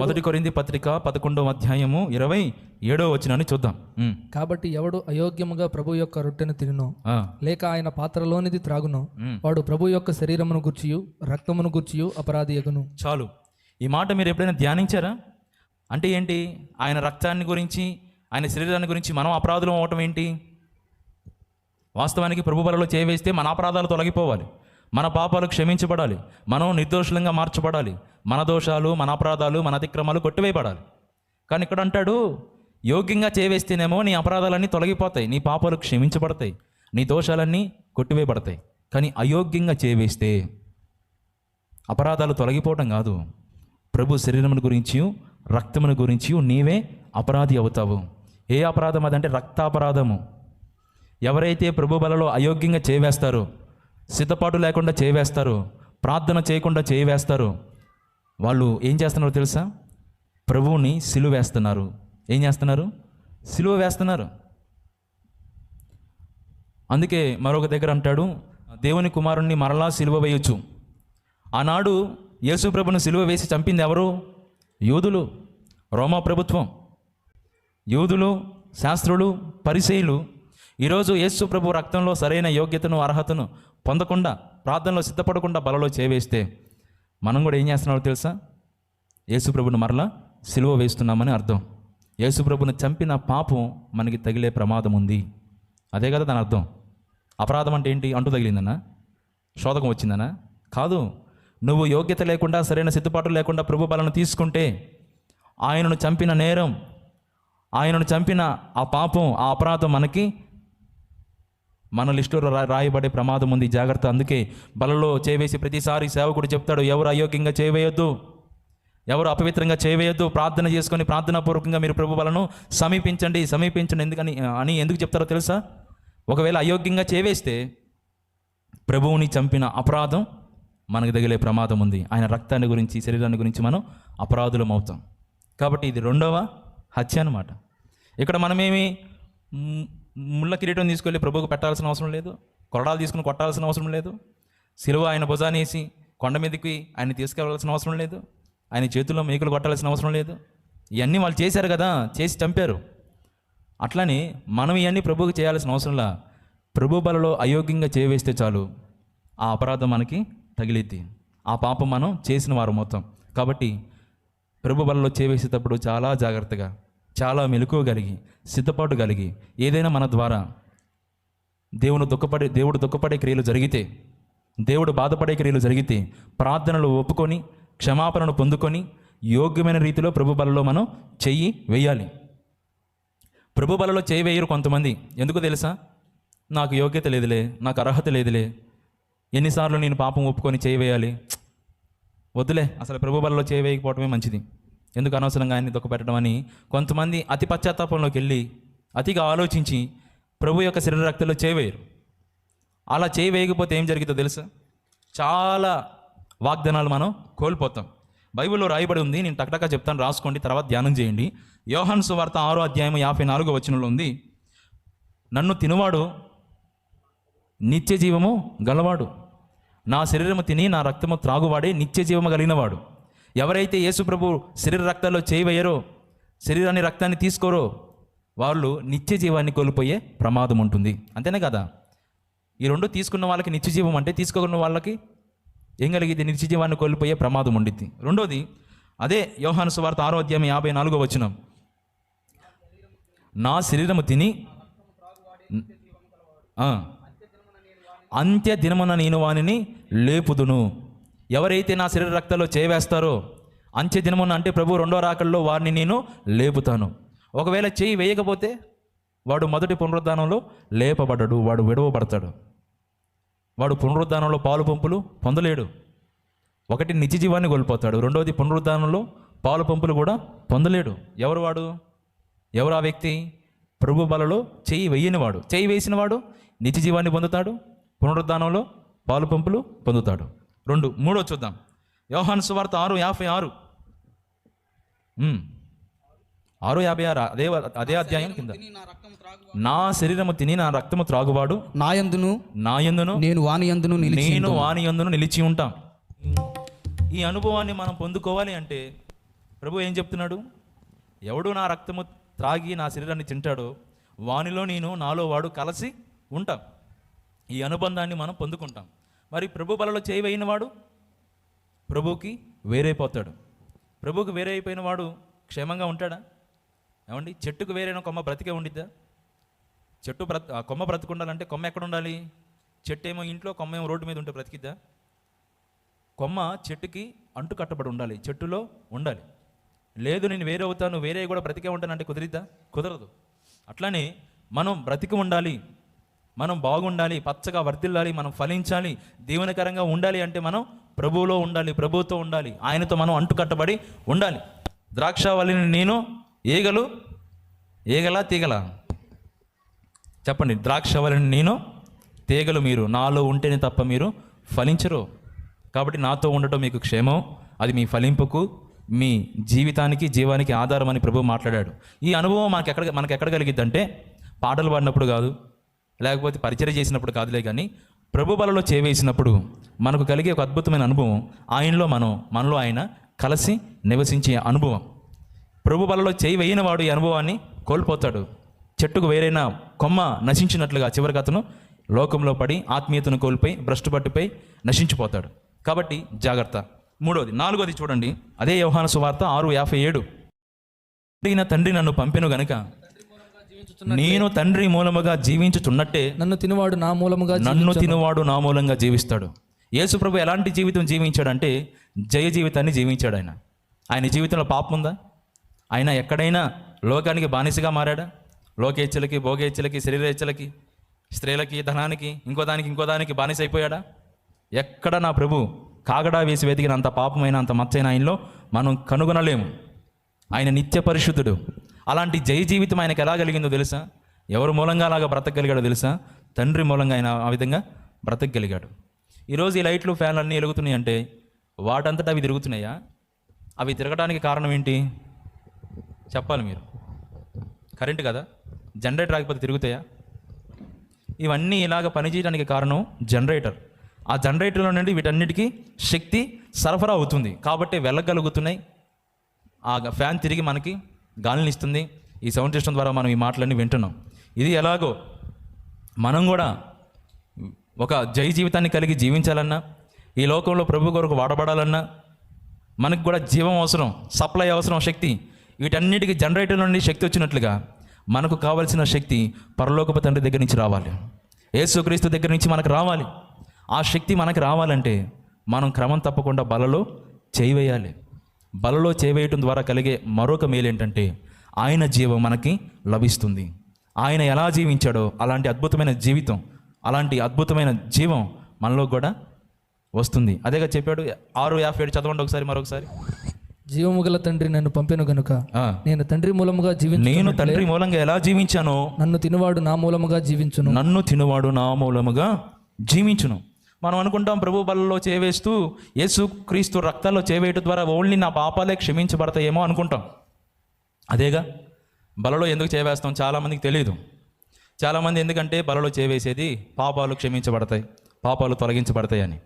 మొదటి కొరింది పత్రిక పదకొండవ అధ్యాయము ఇరవై ఏడో వచ్చినని చూద్దాం. కాబట్టి ఎవడు అయోగ్యముగా ప్రభు యొక్క రొట్టెను తినును లేక ఆయన పాత్రలోనిది త్రాగును. వాడు ప్రభు యొక్క శరీరమును గుర్చియు రక్తమును గుర్చియు అపరాధి యగును చాలు. ఈ మాట మీరు ఎప్పుడైనా ధ్యానించారా? అంటే ఏంటి? ఆయన రక్తాన్ని గురించి ఆయన శరీరాన్ని గురించి మనం అపరాధులం అవటం ఏంటి? వాస్తవానికి ప్రభు బలలో చేవేస్తే మన అపరాధాలు తొలగిపోవాలి. మన పాపాలు క్షమించబడాలి. మనం నిర్దోషులంగా మార్చబడాలి. మన దోషాలు మన అపరాధాలు మన అతిక్రమాలు కొట్టివేయబడాలి. కానీ ఇక్కడ అంటాడు యోగ్యంగా చేవేస్తేనేమో నీ అపరాధాలన్నీ తొలగిపోతాయి నీ పాపాలు క్షమించబడతాయి నీ దోషాలన్నీ కొట్టివేయబడతాయి. కానీ అయోగ్యంగా చేవేస్తే అపరాధాలు తొలగిపోవటం కాదు. ప్రభు శరీరమును గురించి రక్తమును గురించి నీవే అపరాధి అవుతావు. ఏ అపరాధం అదంటే రక్తాపరాధము. ఎవరైతే ప్రభు బలలో అయోగ్యంగా చేవేస్తారో సిద్ధపాటు లేకుండా చేయవేస్తారు ప్రార్థన చేయకుండా చేయవేస్తారు. వాళ్ళు ఏం చేస్తున్నారో తెలుసా? ప్రభువుని సిలువ వేస్తున్నారు. ఏం చేస్తున్నారు? సిలువ వేస్తున్నారు. అందుకే మరొక దగ్గర అంటాడు దేవుని కుమారుణ్ణి మరలా సిలువ వేయొచ్చు. ఆనాడు యేసు ప్రభుని సిలువ వేసి చంపింది ఎవరు? యూదులు రోమా ప్రభుత్వం. యూదులు శాస్త్రులు పరిచయులు ఈరోజు యేసు ప్రభు రక్తంలో సరైన యోగ్యతను అర్హతను పొందకుండా ప్రార్థనలో సిద్ధపడకుండా బలలో చేవేస్తే మనం కూడా ఏం చేస్తున్నామో తెలుసా? యేసుప్రభుని మరలా సిలువ వేస్తున్నామని అర్థం. యేసుప్రభుని చంపిన పాపం మనకి తగిలే ప్రమాదం ఉంది. అదే కదా దాని అర్థం. అపరాధం అంటే ఏంటి? అంటూ తగిలిందన్నా? శోధకం వచ్చిందనా కాదు. నువ్వు యోగ్యత లేకుండా సరైన సిద్ధపాటు లేకుండా ప్రభు బలను తీసుకుంటే ఆయనను చంపిన నేరం ఆయనను చంపిన ఆ పాపం ఆ అపరాధం మనకి మన లిస్టులో రా- రాయబడే ప్రమాదం ఉంది. జాగ్రత్త. అందుకే బలలో చేవేసి ప్రతిసారి సేవకుడు చెప్తాడు ఎవరు అయోగ్యంగా చేయవేయొద్దు ఎవరు అపవిత్రంగా చేయవేయొద్దు ప్రార్థన చేసుకొని ప్రార్థనాపూర్వకంగా మీరు ప్రభు బలను సమీపించండి సమీపించండి. ఎందుకని అని ఎందుకు చెప్తారో తెలుసా? ఒకవేళ అయోగ్యంగా చేవేస్తే ప్రభువుని చంపిన అపరాధం మనకు తగిలే ప్రమాదం ఉంది. ఆయన రక్తాన్ని గురించి శరీరాన్ని గురించి మనం అపరాధులం అవుతాం. కాబట్టి ఇది రెండవ హత్య అనమాట ఇక్కడ మనమేమి ముళ్ళ కిరీటం తీసుకెళ్ళి ప్రభువుకు పెట్టాల్సిన అవసరం లేదు కొరడాలు తీసుకుని కొట్టాల్సిన అవసరం లేదు సిలువ ఆయన భుజానేసి కొండ మీదకి ఆయన తీసుకెళ్ళాల్సిన అవసరం లేదు ఆయన చేతుల్లో మేకులు కొట్టాల్సిన అవసరం లేదు. ఇవన్నీ వాళ్ళు చేశారు కదా చేసి చంపారు. అట్లని మనం ఇవన్నీ ప్రభువుకి చేయాల్సిన అవసరంలా ప్రభు బలలో అయోగ్యంగా చేవేస్తే చాలు. ఆ అపరాధం మనకి తగిలిద్ది. ఆ పాపం మనం చేసిన వారు మొత్తం. కాబట్టి ప్రభు బలలో చేవేసేటప్పుడు చాలా జాగ్రత్తగా చాలా మెలకువ కలిగి సిద్ధపాటు కలిగి ఏదైనా మన ద్వారా దేవుని దుఃఖపడే దేవుడు దుఃఖపడే క్రియలు జరిగితే దేవుడు బాధపడే క్రియలు జరిగితే ప్రార్థనలు ఒప్పుకొని క్షమాపణను పొందుకొని యోగ్యమైన రీతిలో ప్రభు బలలో మనం చెయ్యి వేయాలి. ప్రభు బలలో చేయి వేయరు కొంతమంది. ఎందుకు తెలుసా? నాకు యోగ్యత లేదులే నాకు అర్హత లేదులే. ఎన్నిసార్లు నేను పాపం ఒప్పుకొని చేయి వేయాలి? వద్దులే అసలు ప్రభు బలలో చేయి వేయకపోవటమే మంచిది. ఎందుకు అనవసరంగా ఆయన్ని దుఃఖపెట్టడం అని కొంతమంది అతి పశ్చాత్తాపంలోకి వెళ్ళి అతిగా ఆలోచించి ప్రభు యొక్క శరీర రక్తంలో చేయవేయరు అలా చేయి వేయకపోతే ఏం జరుగుతుందో తెలుసా? చాలా వాగ్దానాలు మనం కోల్పోతాం. బైబిల్లో రాయబడి ఉంది నేను టక్టకా చెప్తాను రాసుకోండి తర్వాత ధ్యానం చేయండి. యోహన్ సువార్త ఆరో అధ్యాయం యాభై నాలుగో వచనంలో ఉంది నన్ను తినువాడు నిత్య జీవము గలవాడు. నా శరీరము తిని నా రక్తము త్రాగువాడే నిత్య జీవము కలిగినవాడు. ఎవరైతే యేసుప్రభు శరీర రక్తాల్లో చేయవేయరో శరీరాన్ని రక్తాన్ని తీసుకోరో వాళ్ళు నిత్య జీవాన్ని కోల్పోయే ప్రమాదం ఉంటుంది. అంతేనే కదా? ఈ రెండు తీసుకున్న వాళ్ళకి నిత్య జీవం అంటే తీసుకోకున్న వాళ్ళకి ఏం కలిగింది నిత్య జీవాన్ని కోల్పోయే ప్రమాదం ఉండిద్ది. రెండోది అదే యోహాను సువార్త ఆరో అధ్యాయం యాభై నాలుగో వచనం. నా శరీరము తిని అంత్య దినమున నేను వానిని లేపుదును. ఎవరైతే నా శరీర రక్తంలో చేవేస్తారో అంచె దినమున అంటే ప్రభు రెండో రాకల్లో వారిని నేను లేపుతాను. ఒకవేళ చేయి వేయకపోతే వాడు మొదటి పునరుద్ధానంలో లేపబడ్డాడు వాడు విడవబడతాడు. వాడు పునరుద్ధానంలో పాలు పంపులు పొందలేడు. ఒకటి నిత్య జీవాన్ని కోల్పోతాడు రెండవది పునరుద్ధానంలో పాలు పంపులు కూడా పొందలేడు. ఎవరు వాడు? ఎవరు ఆ వ్యక్తి? ప్రభు బలలో చేయి వేయనివాడు చేయి వేసినవాడు నిత్య జీవాన్ని పొందుతాడు పునరుద్ధానంలో పాలు పంపులు పొందుతాడు. రెండు మూడో చూద్దాం. యోహాను సువార్త ఆరు యాభై ఆరు. ఆరు యాభై ఆరు అదే అదే అధ్యాయం కింద. నా శరీరము తిని నా రక్తము త్రాగువాడు. నాయందును నా యందును నేను వాని యందును నిలిచి నేను వాని యందును నిలిచి ఉంటాం. ఈ అనుభవాన్ని మనం పొందుకోవాలి అంటే ప్రభు ఏం చెప్తున్నాడు? ఎవడు నా రక్తము త్రాగి నా శరీరాన్ని తింటాడో వానిలో నేను నాలో వాడు కలిసి ఉంటాం. ఈ అనుబంధాన్ని మనం పొందుకుంటాం. మరి ప్రభు బలలో చేయవైన వాడు ప్రభుకి వేరైపోతాడు. ప్రభువుకి వేరే అయిపోయిన వాడు క్షేమంగా ఉంటాడా? ఏమండి? చెట్టుకు వేరైన కొమ్మ బ్రతికే ఉండిద్దా? చెట్టు బ్రత ఆ కొమ్మ బ్రతికుండాలంటే కొమ్మ ఎక్కడ ఉండాలి? చెట్టు ఏమో ఇంట్లో కొమ్మ ఏమో రోడ్డు మీద ఉంటే బ్రతికిద్దా? కొమ్మ చెట్టుకి అంటు కట్టబడి ఉండాలి చెట్టులో ఉండాలి. లేదు నేను వేరే అవుతాను వేరే కూడా బ్రతికే ఉంటానంటే కుదిరిద్దా? కుదరదు. అట్లానే మనం బ్రతికి ఉండాలి మనం బాగుండాలి పచ్చగా వర్తిల్లాలి మనం ఫలించాలి దీవెనకరంగా ఉండాలి అంటే మనం ప్రభువులో ఉండాలి ప్రభువుతో ఉండాలి ఆయనతో మనం అంటుకట్టబడి ఉండాలి. ఉండాలి ద్రాక్షావళిని నేను ఈగలు ఈగలా తీగల? చెప్పండి ద్రాక్షవలని నేను తీగలు మీరు నాలో ఉంటేనే తప్ప మీరు ఫలించరు. కాబట్టి నాతో ఉండటం మీకు క్షేమం అది మీ ఫలింపుకు మీ జీవితానికి జీవానికి ఆధారం అని ప్రభు మాట్లాడాడు. ఈ అనుభవం మనకి ఎక్కడ మనకు ఎక్కడ కలిగిద్దంటే పాటలు పాడినప్పుడు కాదు లేకపోతే పరిచయం చేసినప్పుడు కాదులే కానీ ప్రభు బలలో చేవేసినప్పుడు మనకు కలిగే ఒక అద్భుతమైన అనుభవం ఆయనలో మనం మనలో ఆయన కలిసి నివసించే అనుభవం. ప్రభు బలలో చేయి వేయని వాడు ఈ అనుభవాన్ని కోల్పోతాడు. చెట్టుకు వేరైన కొమ్మ నశించినట్లుగా చివరికి అతను లోకంలో పడి ఆత్మీయతను కోల్పోయి భ్రష్టుపట్టుపై నశించిపోతాడు. కాబట్టి జాగ్రత్త. మూడోది నాలుగోది చూడండి. అదే వ్యవహాన సువార్త ఆరు యాభై ఏడు. తండ్రి నన్ను పంపెను గనుక నేను తండ్రి మూలముగా జీవించుచున్నట్టే నన్ను తినవాడు నా మూలముగా నన్ను తినువాడు నా మూలంగా జీవిస్తాడు. యేసు ప్రభు ఎలాంటి జీవితం జీవించాడంటే జయ జీవితాన్ని జీవించాడు ఆయన. ఆయన జీవితంలో పాపం ఉందా? ఆయన ఎక్కడైనా లోకానికి బానిసగా మారాడా? లోకేచ్ఛలకి భోగేచ్ఛలకి శరీరేచ్ఛలకి స్త్రీలకి ధనానికి ఇంకో దానికి ఇంకో దానికి బానిస అయిపోయాడా ఎక్కడ నా ప్రభు కాగడా వేసి వెతికిన అంత పాపమైన అంత మచ్చైన ఆయనలో మనం కనుగొనలేము. ఆయన నిత్య పరిశుద్ధుడు. అలాంటి జయ జీవితం ఆయనకు ఎలా కలిగిందో తెలుసా? ఎవరు మూలంగా అలాగా బ్రతకగలిగాడో తెలుసా? తండ్రి మూలంగా ఆయన ఆ విధంగా బ్రతకగలిగాడు. ఈరోజు ఈ లైట్లు ఫ్యాన్లు అన్నీ వెలుగుతున్నాయి అంటే వాటంతటా అవి తిరుగుతున్నాయా? అవి తిరగడానికి కారణం ఏంటి? చెప్పాలి మీరు. కరెంటు కదా? జనరేటర్ ఆగిపోతే తిరుగుతాయా? ఇవన్నీ ఇలాగ పనిచేయడానికి కారణం జనరేటర్. ఆ జనరేటర్లో నుండి వీటన్నిటికీ శక్తి సరఫరా అవుతుంది. కాబట్టి వెళ్ళగలుగుతున్నాయి. ఆ ఫ్యాన్ తిరిగి మనకి గాలిని ఇస్తుంది ఈ సౌండ్ సిస్టమ్ ద్వారా మనం ఈ మాటలన్నీ వింటున్నాం. ఇది ఎలాగో మనం కూడా ఒక జై జీవితాన్ని కలిగి జీవించాలన్నా ఈ లోకంలో ప్రభు కొరకు వాడబడాలన్నా మనకు కూడా జీవం అవసరం సప్లై అవసరం శక్తి వీటన్నిటికీ జనరేటర్ నుండి శక్తి వచ్చినట్లుగా మనకు కావలసిన శక్తి పరలోకపు తండ్రి దగ్గర నుంచి రావాలి. యేసుక్రీస్తు దగ్గర నుంచి మనకు రావాలి. ఆ శక్తి మనకు రావాలంటే మనం క్రమం తప్పకుండా బలలో చేయివేయాలి బలలో చేవేయటం ద్వారా కలిగే మరొక మేలు ఏంటంటే ఆయన జీవం మనకి లభిస్తుంది. ఆయన ఎలా జీవించాడో అలాంటి అద్భుతమైన జీవితం అలాంటి అద్భుతమైన జీవం మనలో కూడా వస్తుంది. అదేగా చెప్పాడు ఆరు యాభై ఏడు చదవండి ఒకసారి మరొకసారి. జీవము గల తండ్రి నన్ను పంపెను గనుక నేను తండ్రి మూలముగా జీవించు నేను తండ్రి మూలంగా ఎలా జీవించానో నన్ను తినవాడు నా మూలముగా జీవించును. నన్ను తినువాడు నా మూలముగా జీవించును. మనం అనుకుంటాం ప్రభు బలలో చేవేస్తూ యేసు క్రీస్తు రక్తాల్లో చేవేయటం ద్వారా ఓన్లీ నా పాపాలే క్షమించబడతాయేమో అనుకుంటాం. అదేగా? బలలో ఎందుకు చేవేస్తాం? చాలామందికి తెలియదు చాలామంది ఎందుకంటే బలలో చేవేసేది పాపాలు క్షమించబడతాయి పాపాలు తొలగించబడతాయి అని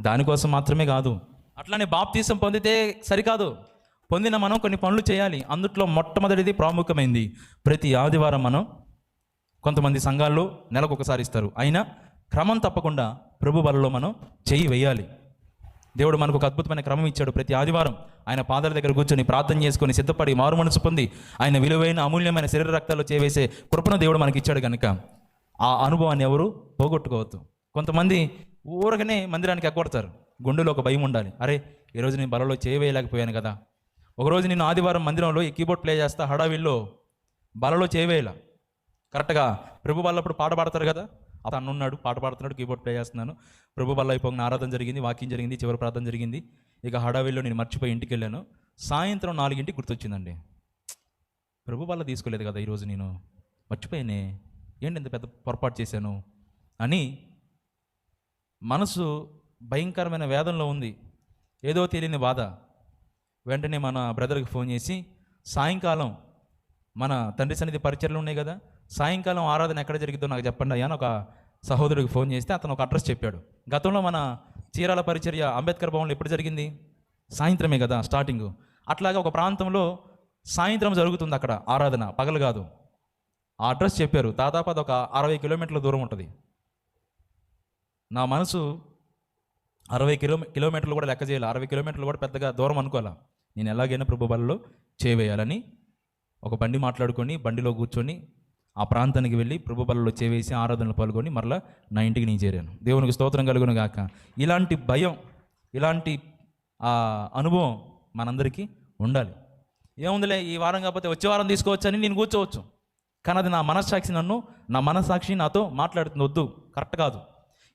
దానికోసం మాత్రమే కాదు అట్లానే బాప్తీసం పొందితే సరికాదు. పొందిన మనం కొన్ని పనులు చేయాలి. అందుట్లో మొట్టమొదటిది ప్రాముఖ్యమైంది. ప్రతి ఆదివారం మనం కొంతమంది సంఘాల్లో నెలకు ఒకసారి ఇస్తారు. అయినా క్రమం తప్పకుండా ప్రభు బలలో మనం చేయి వేయాలి. దేవుడు మనకు ఒక అద్భుతమైన క్రమం ఇచ్చాడు. ప్రతి ఆదివారం ఆయన పాదాల దగ్గర కూర్చొని ప్రార్థన చేసుకొని సిద్ధపడి మారు మనసు పొంది ఆయన విలువైన అమూల్యమైన శరీర రక్తాలు చేవేసే కృపను దేవుడు మనకి ఇచ్చాడు కనుక ఆ అనుభవాన్ని ఎవరు పోగొట్టుకోవద్దు. కొంతమంది ఊరకనే మందిరానికి ఎక్కొడతారు గుండెలో ఒక భయం ఉండాలి. అరే ఈరోజు నేను బలలో చేయవేయలేకపోయాను కదా. ఒకరోజు నేను ఆదివారం మందిరంలో ఈ కీబోర్డ్ ప్లే చేస్తా హడావిల్లో బలలో చేయవేయాల కరెక్ట్గా ప్రభు బల్లప్పుడు పాట పాడతారు కదా? అతను ఉన్నాడు పాట పాడుతున్నాడు కీబోర్డ్ ప్లే చేస్తున్నాను. ప్రభు బల్ల అయిపోయిన ఆరాధన జరిగింది వాక్యం జరిగింది చివరి ప్రార్థన జరిగింది. ఇక హడావిల్లో నేను మర్చిపోయి ఇంటికి వెళ్ళాను. సాయంత్రం నాలుగింటికి గుర్తొచ్చిందండి. ప్రభు బల్ల తీసుకోలేదు కదా ఈరోజు నేను. మర్చిపోయానే. ఏంటి ఇంత పెద్ద పొరపాటు చేశాను? అని మనసు భయంకరమైన వేదనలో ఉంది. ఏదో తెలియని బాధ. వెంటనే మన బ్రదర్కి ఫోన్ చేసి సాయంకాలం మన తండ్రి సన్నిధి పరిచయలు ఉన్నాయి కదా సాయంకాలం ఆరాధన ఎక్కడ జరిగిద్దో నాకు చెప్పండి అయ్యా అని ఒక సహోదరుడికి ఫోన్ చేస్తే అతను ఒక అడ్రస్ చెప్పాడు. గతంలో మన చీరాల పరిచర్య అంబేద్కర్ భవన్లో ఎప్పుడు జరిగింది? సాయంత్రమే కదా స్టార్టింగ్ అట్లాగా ఒక ప్రాంతంలో సాయంత్రం జరుగుతుంది అక్కడ ఆరాధన పగలు కాదు. ఆ అడ్రస్ చెప్పారు. దాదాపు అది ఒక అరవై కిలోమీటర్ల దూరం ఉంటుంది. నా మనసు అరవై కిలో కిలోమీటర్లు కూడా లెక్క చేయాలి. అరవై కిలోమీటర్లు కూడా పెద్దగా దూరం అనుకోవాలా? నేను ఎలాగైనా ప్రభు బలలో చేవేయాలని ఒక బండి మాట్లాడుకొని బండిలో కూర్చొని ఆ ప్రాంతానికి వెళ్ళి ప్రభు బలలో చేవేసి ఆరాధనలు పాల్గొని మరలా నా ఇంటికి నేను చేరాను. దేవునికి స్తోత్రం కలుగును గాక. ఇలాంటి భయం ఇలాంటి ఆ అనుభవం మనందరికీ ఉండాలి. ఏముందిలే ఈ వారం కాకపోతే వచ్చే వారం తీసుకోవచ్చని నేను కూర్చోవచ్చు. కానీ అది నా మనస్సాక్షి నన్ను నా మనస్సాక్షి నాతో మాట్లాడుతుంది వద్దు కరెక్ట్ కాదు.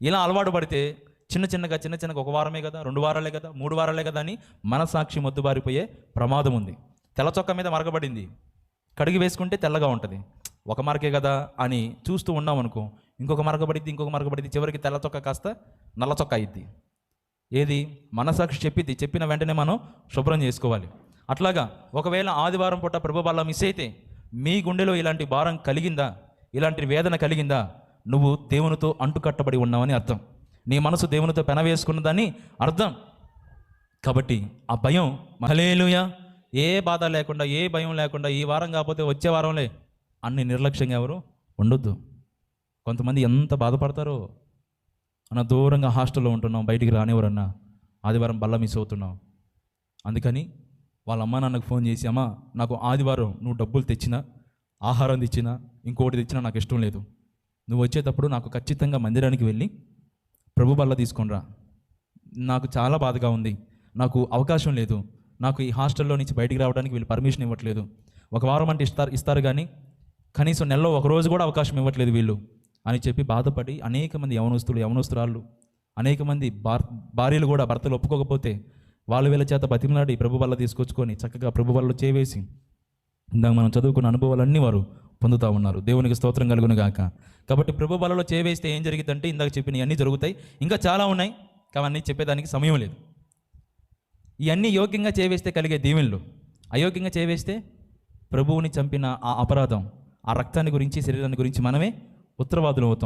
ఇలా అలవాటు పడితే చిన్న చిన్నగా చిన్న చిన్నగా ఒక వారమే కదా రెండు వారాలే కదా మూడు వారాలే కదా అని మనస్సాక్షి మొద్దుబారిపోయే ప్రమాదం ఉంది. తెల్ల చొక్క మీద మరగబడింది. కడిగి వేసుకుంటే తెల్లగా ఉంటుంది. ఒక మరకే కదా అని చూస్తూ ఉన్నాం అనుకో ఇంకొక మరకబడిద్ది ఇంకొక మరకబడిద్ది చివరికి తెల్ల చొక్క కాస్త నల్ల చొక్క అయింది ఏది? మనసాక్షి చెప్పిద్ది. చెప్పిన వెంటనే మనం శుభ్రం చేసుకోవాలి. అట్లాగా ఒకవేళ ఆదివారం పూట ప్రభు బల్ల మిస్ అయితే మీ గుండెలో ఇలాంటి భారం కలిగిందా? ఇలాంటి వేదన కలిగిందా? నువ్వు దేవునితో అంటుకట్టబడి ఉన్నావని అర్థం. నీ మనసు దేవునితో పెనవేసుకున్నదని అర్థం. కాబట్టి ఆ భయం మహలేలుయా ఏ బాధ లేకుండా ఏ భయం లేకుండా ఈ వారం కాకపోతే వచ్చే వారంలే. అన్ని నిర్లక్ష్యంగా ఎవరు? ఉండొద్దు. కొంతమంది ఎంత బాధపడతారో? అన్న దూరంగా హాస్టల్లో ఉంటున్నాం బయటికి రానివ్వరన్నా. ఆదివారం బల్ల మిస్ అవుతున్నాం. అందుకని వాళ్ళ అమ్మ నాన్నకు ఫోన్ చేసి అమ్మా నాకు ఆదివారం నువ్వు డబ్బులు తెచ్చినా ఆహారం తెచ్చినా ఇంకోటి తెచ్చినా నాకు ఇష్టం లేదు. నువ్వు వచ్చేటప్పుడు నాకు ఖచ్చితంగా మందిరానికి వెళ్ళి ప్రభు బల్ల తీసుకొనిరా నాకు చాలా బాధగా ఉంది. నాకు అవకాశం లేదు. నాకు ఈ హాస్టల్లో నుంచి బయటికి రావడానికి వీళ్ళు పర్మిషన్ ఇవ్వట్లేదు. ఒక వారం అంటే ఇస్తారు ఇస్తారు కానీ కనీసం నెలలో ఒక రోజు కూడా అవకాశం ఇవ్వట్లేదు వీళ్ళు అని చెప్పి బాధపడి అనేక మంది యవనస్తులు యవనస్తురాళ్ళు అనేక మంది భార్ భార్యలు కూడా భర్తలు ఒప్పుకోకపోతే వాళ్ళు వీళ్ళ చేత బతిమలాడి ప్రభు వల్ల తీసుకొచ్చుకొని చక్కగా ప్రభు వల్ల చేవేసి ఇందాక మనం చదువుకున్న అనుభవాలన్నీ వారు పొందుతూ ఉన్నారు. దేవునికి స్తోత్రం కలుగును గాక. కాబట్టి ప్రభు బలలో చేవేస్తే ఏం జరిగిందంటే ఇందాక చెప్పిన అన్నీ జరుగుతాయి. ఇంకా చాలా ఉన్నాయి అవన్నీ చెప్పేదానికి సమయం లేదు. ఇవన్నీ యోగ్యంగా చేవేస్తే కలిగే దీవెనలు అయోగ్యంగా చేవేస్తే ప్రభువుని చంపిన ఆ అపరాధం ఆ రక్తాన్ని గురించి శరీరాన్ని గురించి మనమే ఉత్తరవాదులు అవుతాం.